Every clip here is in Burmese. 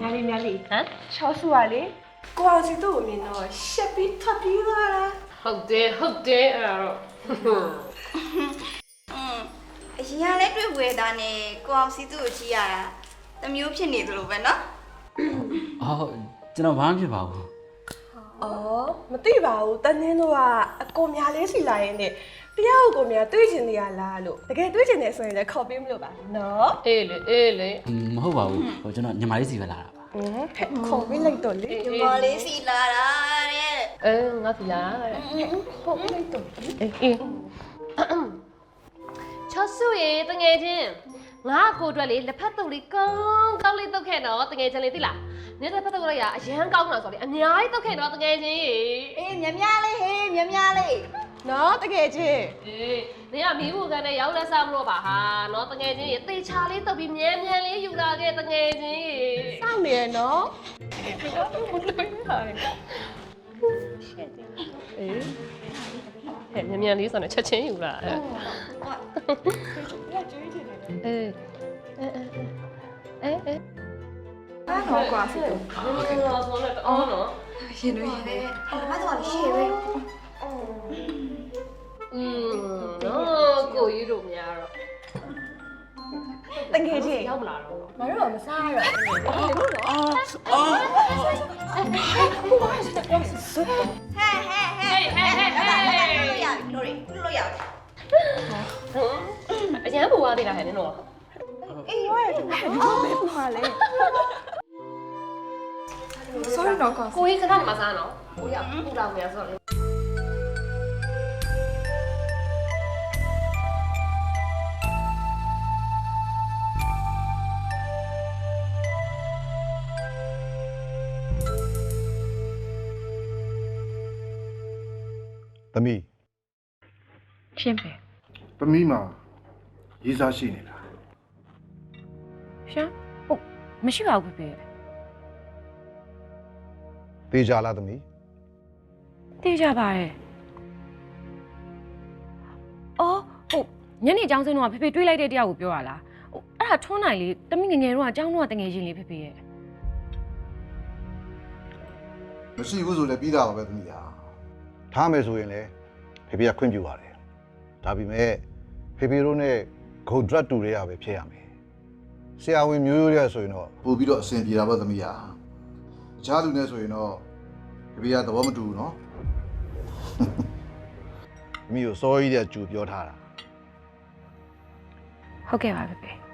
ညာလေးညာလေးဟမ်ချောစုကလေကိုအောင်စီတို့ကိုမြင်တော့ရှက်ပြီးထွက်ပြေးသွားတာဟုတ်တယ်ဟုတ်တယ်အဲ့ဒါတော့အရင်ကလည်းတွေ့ဝဲသားနဲ့ကိုအောင်စီတို့ကိုကြည့်ရတာတမျိုးဖြစ်နေသလိုပဲနော်အော်ကျွန်တော်ဘာမှဖြစ်ပါဘူးအော်မသိပါဘူးတန်းင်းတို့ကအကိုများလေးစီလာရင်နဲ့ တရားကိုကိုများတွေးချင်နေရလားလို့တကယ်တွေးချင်နေဆိုရင်လည်းခေါ်ပေးမလို့ပါနော်အေးလေအေးလေဟွန်းမဟုတ်ပါဘူးဟိုကျွန်တော်ညီမလေးစီပဲလာတာပါဟင်းဟဲ့ခေါ်ပေးလိုက်တော့လေဒီမော်လေးစီလာတာတဲ့အေးငါစီလာတဲ့ခေါ်ပေးလိုက်တော့အေးအေးချောဆူရေတငယ်ချင်းငါကိုအတွက်လေလက်ဖက်တုပ်လေးကောင်းကောင်းလေးတုတ်ခဲ့တော့တငယ်ချင်းလေးသိလားနင်းလက်ဖက်တုပ်လိုက်ရအရန်ကောင်းတာဆိုလေအများကြီးတုတ်ခဲ့တော့တငယ်ချင်းရေအေးမြမြလေးဟေးမြမြလေး နော်တကယ်ချင်းအေးနေကမီးဘူးကန်နဲ့ရောက်လက်စားမလို့ပါဟာနော်တငယ်ချင်းရေတေချာလေးတုတ်ပြီးမြဲမြဲလေးယူလာခဲ့တငယ်ချင်းရေစောင့်နေရနော်အေးဟဲ့မြန်မြန်လေးဆိုတော့ချက်ချင်းယူလာအဲအေးအေးအေးအေးအားတော့ကွာစီတို့အော်ဆိုတော့အော်နော်ရှင်တို့ရှင်လေးအဲ့ဒါမှတော့ရှေ့ပဲ อืมเนาะကိုကြီးတို့များတော့တကယ်ချင်းရောက်မလာတော့မတို့ကမစားရတော့ဘူးနော်အော်အော်ဟဲ့ဟဲ့ဟဲ့ဟဲ့ဟဲ့ဟဲ့ဟဲ့လို့ရလို့ရလို့ရအရန်ပူသွားသေးတာဟဲ့နင်တို့အေးရွာရဘူးဘယ်ပူမှာလဲ sorry တော့ကိုကြီးခဏမှစားနော်ကိုကြီးကပူတော့မြန်ဆိုတော့ သမီးရှင်းပဲသမီးမှာရေးစားရှိနေလားရှမ်းဟုတ်မရှိပါဘူးဖေဖေသေချာလားသမီးသိကြပါရဲ့အော်ဟုတ်ညနေအကြောင်းစင်းတော့ဖေဖေတွေးလိုက်တဲ့တရားကိုပြောရလားဟုတ်အဲ့ဒါထွန်းနိုင်လေတမိငယ်ငယ်တော့အကြောင်းတော့တငယ်ချင်းလေးဖေဖေရဲ့မရှိဘူးဆိုလည်းပြီးတာပါပဲသမီးဟာ ထားမယ်ဆိုရင်လည်းဖေဖေကခွင့်ပြုပါတယ်ဒါပေမဲ့ဖေဖေတို့နဲ့ဂုတ်ဒရက်တူတွေကပဲဖြစ်ရမယ်ဆရာဝန်မျိုးရိုးတွေကဆိုရင်တော့ပို့ပြီးတော့အဆင်ပြေတာပေါ့သမီးဟာတခြားလူနဲ့ဆိုရင်တော့ဖေဖေကသဘောမတူဘူးနော်သမီးကိုစောကြီးတဲ့ကြူပြောထားတာဟုတ်ကဲ့ပါဖေဖေ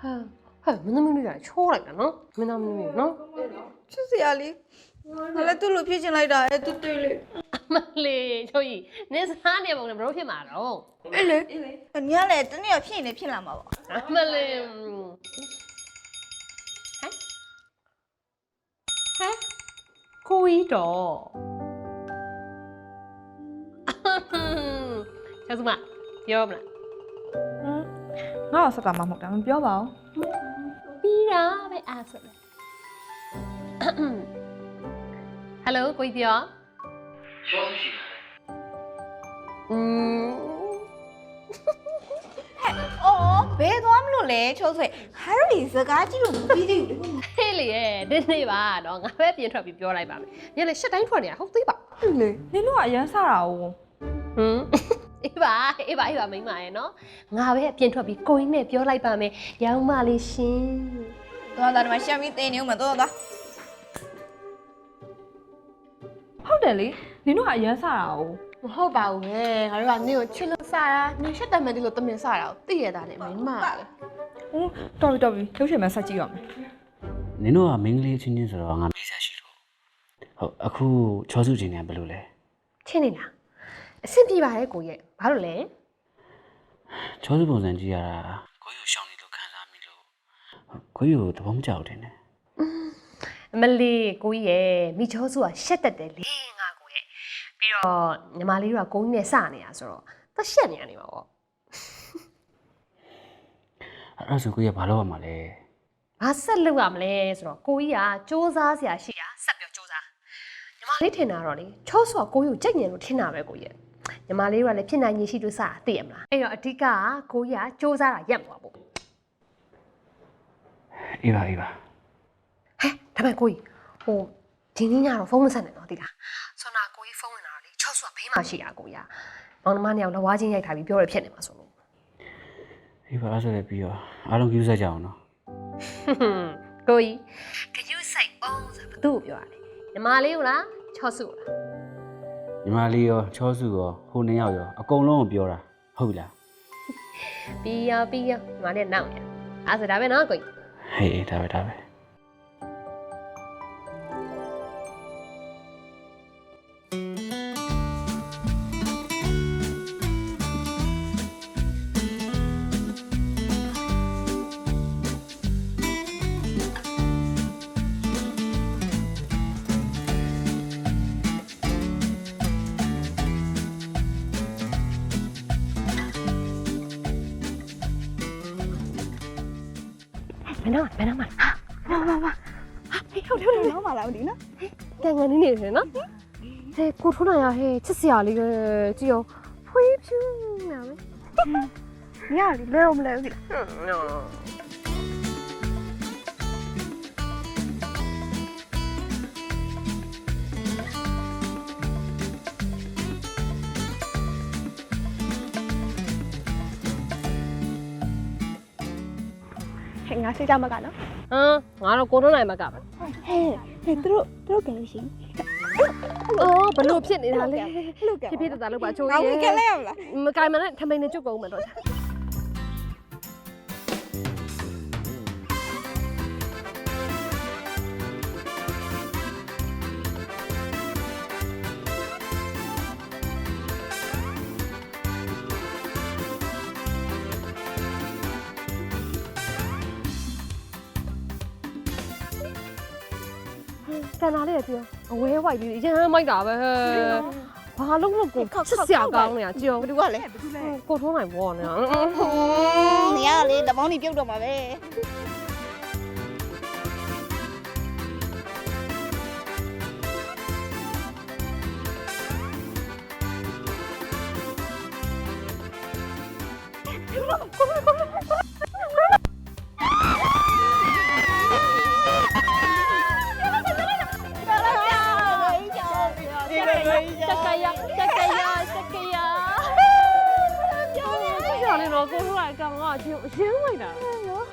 ဟာဟဲ့မင်းသမီးလေးကချိုးလိုက်တာနော်မင်းသမီးလေးနော်ချစ်စရာလေးငါလည်းသူ့လိုဖြစ်ချင်လိုက်တာအဲသူတွေ့လေမလေးချိုးကြီးနင်စားနေပုံနဲ့ဘလို့ဖြစ်မှာတော့အေးလေအညာလည်းတနေ့ဖြစ်နေဖြစ်လာမှာပေါ့မလေးဟမ်ဟမ်ကိုကြီးတော့ချစမပြောမလား ငါ့ကိုဆက်ကမှမဟုတ်တာမပြောပါဘူး ပြီးတာပဲအားဆိုလဲဟယ်လိုကိုကြီးပြောချောရှိอืม အော်ဘယ်သွားမလို့လဲချိုးဆွဲဟာရလီစကားကြည့်လို့မပြီးသေးဘူးလေ ဟေးလေရဲ့ဒီနေ့ပါတော့ငါပဲပြင်ထွက်ပြီးပြောလိုက်ပါမယ်ညလေရှက်တိုင်းထွက်နေတာဟုတ်သေးပါ ဟုတ်လေနင်တို့ကအရန်ဆတာ哦 ဟမ် အေးပါအေးပါအေးပါမိမရဲ့နော်ငါပဲအပြင်ထွက်ပြီးကိုင်းနဲ့ပြောလိုက်ပါမယ်ရောင်းမလေးရှင်သွားသွားဒီမှာရှမ်းပြီးတင်းနေဦးမယ်သွားသွားဟုတ်တယ်လေနင်တို့ကအရန်ဆတာ哦မဟုတ်ပါဘူးပဲငါတို့ကနင့်ကိုချစ်လို့စားတာနင်ရှက်တယ်မယ်ဒီလိုတမင်စားတာကိုသိရတာနဲ့မင်းမလေဟိုတော်ပြီတော်ပြီလှုပ်ရှင်မဲ့ဆက်ကြည့်ရမယ်နင်တို့ကမိန်းကလေးချင်းချင်းဆိုတော့ငါမေးစားရှိလို့ဟုတ်အခုချောစုချင်းနေဘယ်လိုလဲချင်းနေလား အဆင်ပြေပါတယ်ကိုရဲ့ဘာလို့လဲချောစုပုံစံကြည့်ရတာကိုကြီးကိုရှောင်းနေလို့ခံစားမိလို့ဟုတ်ကိုကြီးကိုသဘောမကျဘူးတင်တယ်အမလီကိုကြီးရဲ့မိချောစုကရှက်တက်တယ်လေငါကိုရဲ့ပြီးတော့ညီမလေးတို့ကကိုကြီးနဲ့စနေတာဆိုတော့သက်ရှက်နေရနေမှာပေါ့အဲ့ဒါဆိုကိုကြီးကဘာလုပ်ရမှာလဲဘာဆက်လုပ်ရမလဲဆိုတော့ကိုကြီးကစူးစမ်းစရာရှိတာဆက်ပြောစူးစမ်းညီမလေးထင်တာတော့လေချောဆိုကကိုကြီးကိုကြိုက်နေလို့ထင်တာပဲကိုကြီးရဲ့ ညီမလေးတို့ကလည်းဖြစ်နိုင်ရရှိလို့စတာသိရမလားအဲ့တော့အဓိကကကိုကြီးကစူးစမ်းတာရက်သွားပေါ့အေးပါအေးပါဟဲ့ဒါပေမဲ့ကိုကြီးဟိုဒီနေ့ညတော့ဖုန်းမဆက်နဲ့တော့သိလားဆွမ်းနာကိုကြီးဖုန်းဝင်လာတော့လေချော့ဆွဘေးမှာရှိတာကိုကြီးကမောင်နှမနှစ်ယောက်လဝါချင်းရိုက်ထားပြီးပြောရဖြစ်နေမှာဆိုလို့အေးပါအဲ့ဆိုလည်းပြီးတော့အားလုံးကြည့်ဆက်ကြအောင်နော်ကိုကြီးကယူဆိုင်အောင်ဆိုဘသူ့ကိုပြောရလဲညီမလေးကိုလားချော့စုကိုလား ညီမလေးရောချောစုရောဟိုနှစ်ယောက်ရောအကုန်လုံးကိုပြောတာဟုတ်ပြီလားပြီးရောပြီးရောညီမလေးကနောက်နေအဲ့ဆိုဒါပဲနော်ကိုကြီးဟေးအေးဒါပဲဒါပဲ ယ်တော့ဘယ်တော့မှဟာဟာဟာဟာဟေးဟုတ်တယ်ဟုတ်တယ်တော့မှလာမသိနော်ကဲငန်းနေနေတယ်နော်ဟဲ့ကိုထုံးနိုင်ရဟဲ့ချစ်စရာလေးပဲကြည့်အောင်ဖွေးဖြူးနေမယ်ညလေလဲမလဲဘူး ဟဲ့ငါစိတ်ကြမကနော်ဟမ်ငါတော့ကိုထုံးနိုင်မှာကပဲဟဲ့ဟဲ့သူတို့သူတို့ကလေးရှိအော်ဘလို့ဖြစ်နေတာလဲလို့ကဖြစ်ဖြစ်တတလို့ပါချိုးငါရဲဝင်ကလေးရမလားမကင်မနဲ့ထမိန်နဲ့จุกကုန်မယ်တော့ န်လာလေးရပြောအဝဲဝိုက်ပြီးရမ်းမိုက်တာပဲဘာလို့လို့ကိုချစ်စရာကောင်းနေရကြောဘယ်သူကလဲကိုထုံးနိုင်ဘောနေနေရလေတပေါင်းနေပြုတ်တော့မှာပဲတ တော်လေးတော့ကိုတို့ကအကောင်ကရင်းရင်းလိုက်တာနော်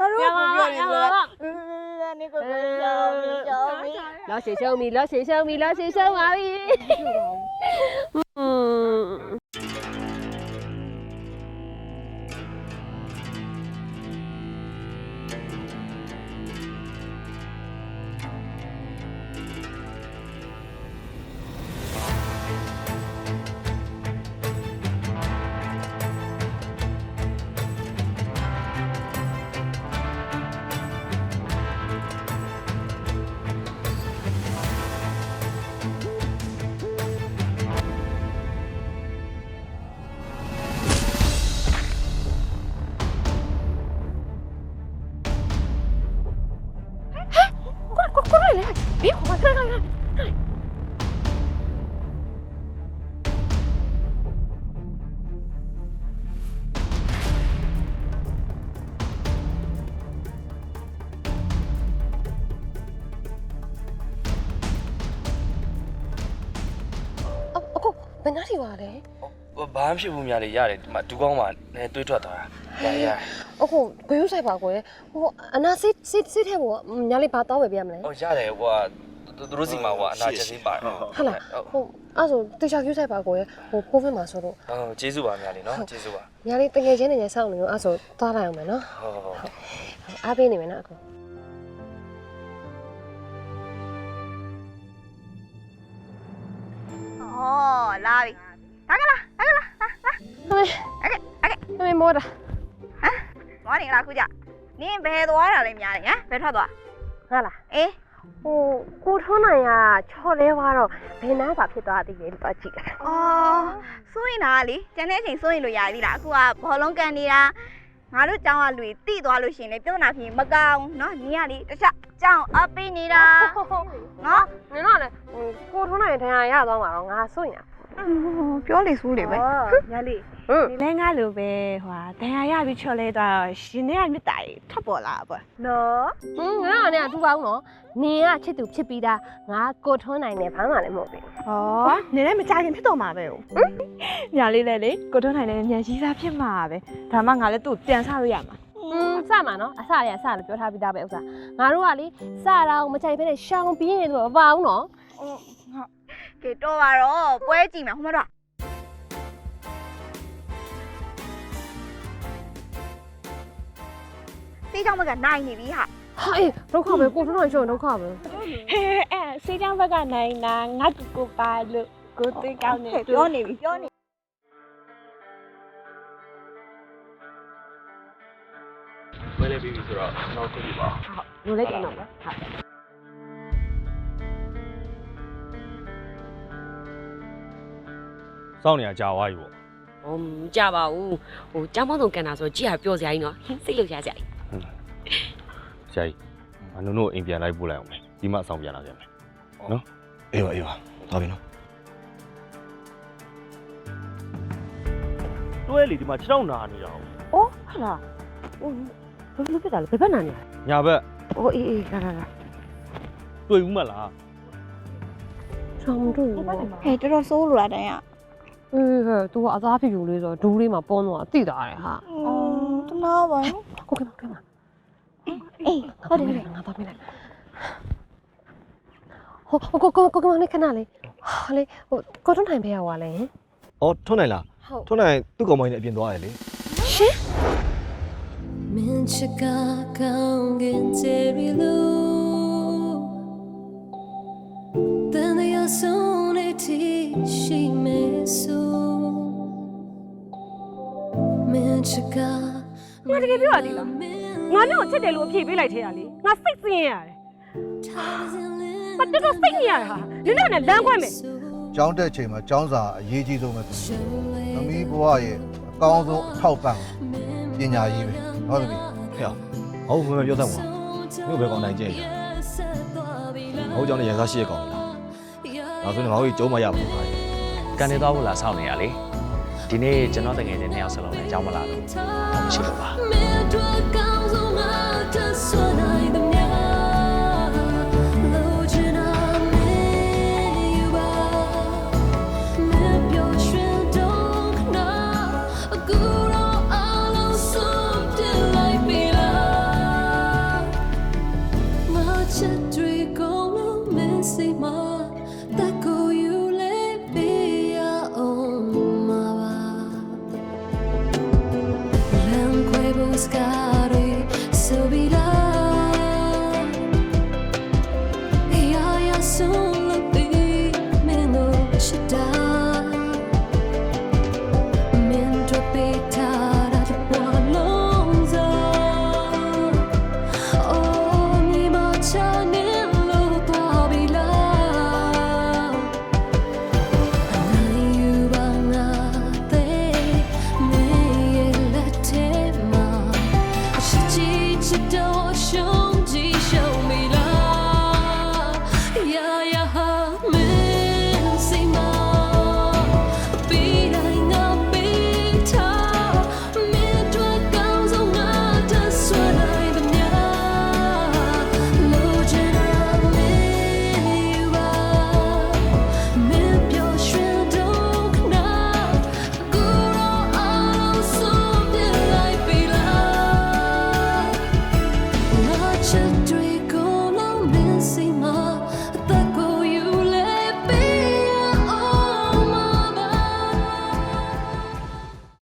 အရောကိုပြောနေလားနေကိုပြောနေရောလောက်ရှေရှုံးပြီလောက်ရှေရှုံးပြီလောက်ရှေရှုံးပါပြီ အခုဘယ်နှထိပါလဲဘာမှဖြစ်ဘူးများလေရတယ်ဒီမှာဒူးကောင်းမှာလည်းတွေးထွက်သွားတာရရအခုဘယ်ဥဆိုင်ပါကွယ်ဟိုအနာစစ်စစ်စစ်ထဲကိုညာလေးဘာတော့ဝယ်ပြရမလဲဟောရတယ်ဟိုက သူတို့စီမှာဟိုအနာချက်သေးပါတယ်ဟုတ်လားဟိုအဲ့ဆိုတေချာယူဆိုင်ပါကွယ်ဟိုကိုဗစ်မှာဆိုတော့ဟုတ်ကျေးဇူးပါများလေနော်ကျေးဇူးပါညာလေးတငယ်ချင်းတွေနဲ့စောင့်နေလို့အဲ့ဆိုသွားလိုက်အောင်မယ်နော်ဟုတ်ဟုတ်ဟုတ်အားပေးနေမယ်နော်အခုဩလာပြီဒါကလားဒါကလားဟမေဟမေမောတာသွားနေလားခုကြနင်းဘယ်သွားတာလဲများလဲဟမ်ဘယ်ထွက်သွားဟငါလားအေး ဟိုကိုထွန်းနိုင်ကချော်လဲသွားတော့ဘယ်နားပါဖြစ်သွားသေးလဲလို့သွားကြည့်တာ အော်စိုးရင်တာကလေကျန်တဲ့အချိန်စိုးရင်လို့ရသေးလားအခုကဘောလုံးကန်နေတာငါတို့ကျောင်းကလူတွေတိသွားလို့ရှရင်လေပြဿနာဖြစ်ရင်မကောင်းเนาะနင်ကလေတခြားကျောင်းအပ်ပေးနေတာနော် နင်တော့လေဟိုကိုထွန်းနိုင်ထင်ရရသွားမှာတော့ငါစွန့်ရ ပြောလေစိုးလေပဲညာလေးဟမ်ဒီလဲငါလိုပဲဟွာဒဏ်ရာရပြီးချော်လဲသွားတော့ရှင်ထဲကမြစ်တာကြီးထွက်ပေါ်လာပေါ့နော်ဟင်းငါကလည်းအတူပါဘူးနော်နင်ကချစ်သူဖြစ်ပြီးသားငါကိုထွန်းနိုင်နဲ့ဘာမှလည်းမဟုတ်ဘူးဟောနေလည်းမကြခင်ဖြစ်တော့မှာပဲဟိုညာလေးလည်းလေကိုတွန်းထိုင်လည်းမြန်ရှိစားဖြစ်မှာပဲဒါမှငါလည်းသူ့ကိုပြန်ဆလို့ရမှာอืมစမှာနော်အစရအစလို့ပြောထားပြီးသားပဲဥစ္စာငါတို့ကလေစတာကိုမချိုက်ဖဲနဲ့ရှောင်ပြင်းနေသူကမပါဘူးနော် ကဲတော့ပါတော့ပွဲကြည့်မယ်ဟိုမှာတော့တေးချောင်းဘက်ကနိုင်နေပြီဟာဟာအေးဒုက္ခပဲကိုထွန်းနိုင်ရှုံဒုက္ခပဲဟဲအဲစေးချောင်းဘက်ကနိုင်တာငါကူကိုပါလို့ကိုသိကောင်းနေပြောနေပြီပြောနေဝဲလေးပြီးပြီဆိုတော့ကျွန်တော်ခွင့်ပြုပါလူလိုက်ပြန်တော့ပဲဟာ စောင့်နေရကြာသွားပြီပေါ့။ဟိုမကြပါဘူး။ဟိုကျောင်းပေါင်းဆောင်ကန်တာဆိုကြည့်ရပျော်စရာကြီးနော်။စိတ်လှုပ်ရှားစရာကြီးဆရာကြီးအနုံတို့အိမ်ပြန်လိုက်ပို့လိုက်အောင်မယ်ဒီမှအဆောင်ပြန်လာပြန်မယ်အေးပါအေးပါသွားပြီနော်တွဲလေဒီမှာခြေထောက်နာနေတာဟုတ်။အော်ဟာလား။ဟိုဘယ်လိုဖြစ်တာလဲဘယ်ဘက်နာနေလဲညာဘက်။အော်အေးအေးလာလာလာတွေ့ဘူးမလားရှောင်တို့ရောဟဲ့တော်တော်စိုးလို့လားတန်းရ အေးဟဲ့ तू ကအသားဖြူဖြူလေးဆိုတော့ဒူးလေးမှာပေါန်းတော့တိတာတယ်ဟာအော်တနာပါနော်ကိုကမောင်တွေ့မှာအေးဟုတ်တယ်ငါသွားပြလိုက်ဟိုကိုကိုကိုကမောင်လေးခဏလေးဟာလေဟိုကိုထွန်းနိုင်ဖေးရဟွာလဲ။အော်ထွန်းနိုင်လားဟုတ်။ထွန်းနိုင်သူ့ကောင်မကြီးနဲ့အပြင်သွားရလေမင်းချစ်ကကောင်းကင်ကျေရီလူတန်ရဆုံးနေတီရှိမေဆူ ငါတကယ်ပြောရသေးလား။ငါမျိုးကိုချစ်တယ်လို့အဖြေပေးလိုက်သေးတာလေ။ငါစိတ်ဆင်းရဲရတယ်။ဘာတော်တော်စိတ်ညစ်ရတာဟာ။နင်တို့ကလည်းလမ်းခွဲမယ်ကျောင်းတက်ချိန်မှာကျောင်းစာအရေးကြီးဆုံးပဲသမီးသမီးဘဝရဲ့အကောင်းဆုံးအထောက်ပံ့ပညာရေးပဲဟုတ်သမီး။ဟဲ့။ဟုတ်မှန်မှန်ပြောတတ်မှာ။မြို့ဘယ်ကောင်နိုင်ကြရဲ့။ဟုတ်ကြောင့်လည်းရန်စားရှိရကောင်လား။နောက်ဆုံးငါတို့ကြီးကျုံးမရဘူးခါတယ်ကန်နေသွားဖို့လားစောင့်နေရလေ ဒီနေ့ကျွန်တော်တကယ်ချင်းနှစ်ယောက်ဆက်လုံးလည်းကြောင်းမလာလို့တော့မရှိလို့ပါจะด